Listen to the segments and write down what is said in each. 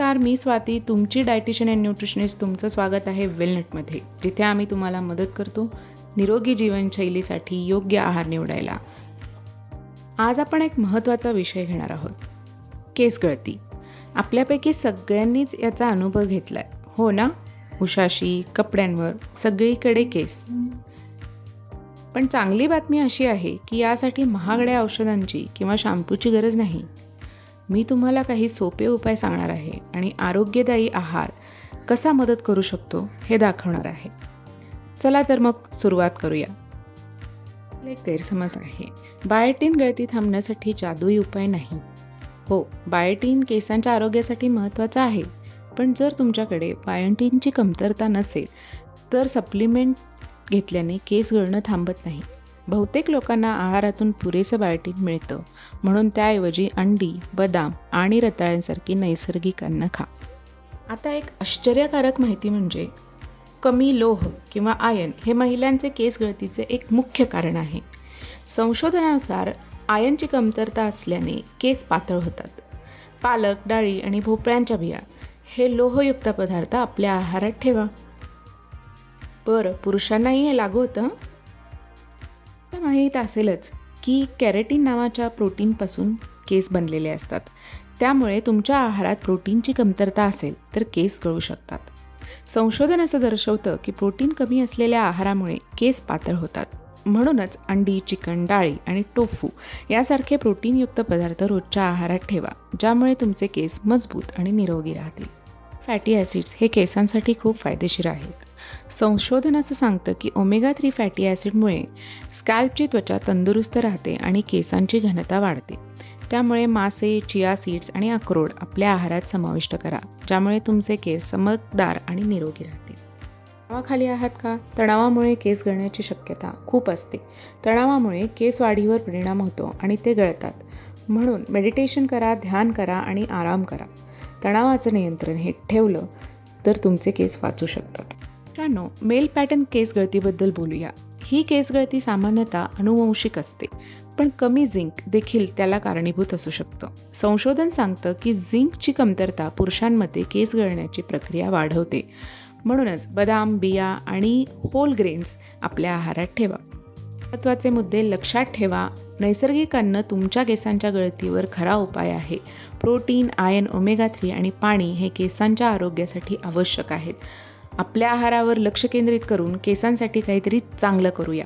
नमस्कार मी स्वाती. तुमची dietitian and nutritionist तुमचं स्वागत आहे वेलनेटमध्ये. जिथे आम्ही तुम्हाला मदत करतो निरोगी जीवनशैलीसाठी योग्य आहार निवडायला. आज आपण एक महत्त्वाचा विषय घेणार आहोत. केस गळती. आपल्यापैकी सगळ्यांनीच याचा अनुभव घेतला आहे हो ना? उशाशी कपड्यांवर सगळीकडे केस. पण चांगली बातमी अशी आहे की यासाठी महागड्या औषधांची किंवा शॅम्पूची गरज नाही. मी तुम्हाला काही सोपे उपाय सांगणार आहे आणि आरोग्यदायी आहार कसा मदत करू शकतो हे दाखवणार आहे. चला तर मग सुरुवात करूया. एक गैरसमज आहे. बायोटीन गळती थांबण्यासाठी जादुई उपाय नाही. हो बायोटीन केसांच्या आरोग्यासाठी महत्त्वाचा आहे. पण जर तुमच्याकडे बायोटीनची कमतरता नसेल तर सप्लिमेंट घेतल्याने केस गळणं थांबत नाही. बहुतेक लोकांना आहारातून पुरेसं बायोटीन मिळतं. म्हणून त्याऐवजी अंडी बदाम आणि रताळ्यांसारखी नैसर्गिक अन्न खा. आता एक आश्चर्यकारक माहिती म्हणजे कमी लोह किंवा आयन हे महिलांचे केस गळतीचे एक मुख्य कारण आहे. संशोधनानुसार आयनची कमतरता असल्याने केस पातळ होतात. पालक डाळी आणि भोपळ्यांच्या बिया हे लोहयुक्त पदार्थ आपल्या आहारात ठेवा. बरं पुरुषांनाही हे लागू होतं? आता माहीत असेलच की कॅरेटीन नावाच्या प्रोटीनपासून केस बनलेले असतात. त्यामुळे तुमच्या आहारात प्रोटीनची कमतरता असेल तर केस गळू शकतात. संशोधन असं दर्शवतं की प्रोटीन कमी असलेल्या आहारामुळे केस पातळ होतात. म्हणूनच अंडी चिकन डाळी आणि टोफू यासारखे प्रोटीनयुक्त पदार्थ रोजच्या आहारात ठेवा ज्यामुळे तुमचे केस मजबूत आणि निरोगी राहतील. फॅटी ॲसिड्स हे केसांसाठी खूप फायदेशीर आहेत. संशोधन असं सांगतं की ओमेगा थ्री फॅटी ॲसिडमुळे स्कॅल्पची त्वचा तंदुरुस्त राहते आणि केसांची घनता वाढते. त्यामुळे मासे चिया सीड्स आणि अक्रोड आपल्या आहारात समाविष्ट करा ज्यामुळे तुमचे केस चमकदार आणि निरोगी राहतील. तणावाखाली आहात का? तणावामुळे केस गळण्याची शक्यता खूप असते. तणावामुळे केस वाढीवर परिणाम होतो आणि ते गळतात. म्हणून मेडिटेशन करा ध्यान करा आणि आराम करा. तणावाचं नियंत्रण हे ठेवलं तर तुमचे केस वाचू शकतात. मित्रांनो मेल पॅटर्न केस गळतीबद्दल बोलूया. ही केस गळती सामान्यतः अनुवंशिक असते पण कमी झिंक देखील त्याला कारणीभूत असू शकतं. संशोधन सांगतं की झिंकची कमतरता पुरुषांमध्ये केस गळण्याची प्रक्रिया वाढवते. म्हणूनच बदाम बिया आणि होल ग्रेन्स आपल्या आहारात ठेवा. महत्त्वाचे मुद्दे लक्षात ठेवा. नैसर्गिक अन्न तुमच्या केसांच्या गळतीवर खरा उपाय आहे. प्रोटीन आयन ओमेगा थ्री आणि पाणी हे केसांच्या आरोग्यासाठी आवश्यक आहेत. आपल्या आहारावर लक्ष केंद्रित करून केसांसाठी काहीतरी चांगलं करूया.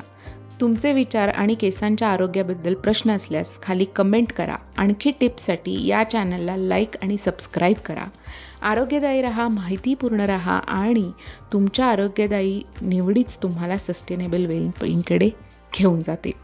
तुमचे विचार आणि केसांच्या आरोग्याबद्दल प्रश्न असल्यास खाली कमेंट करा. आणखी टिप्ससाठी या चॅनलला लाईक आणि सबस्क्राईब करा. आरोग्यदायी रहा माहितीपूर्ण रहा आणि तुमच्या आरोग्यदायी निवडीच तुम्हाला सस्टेनेबल वेईंकडे घेऊन जातील.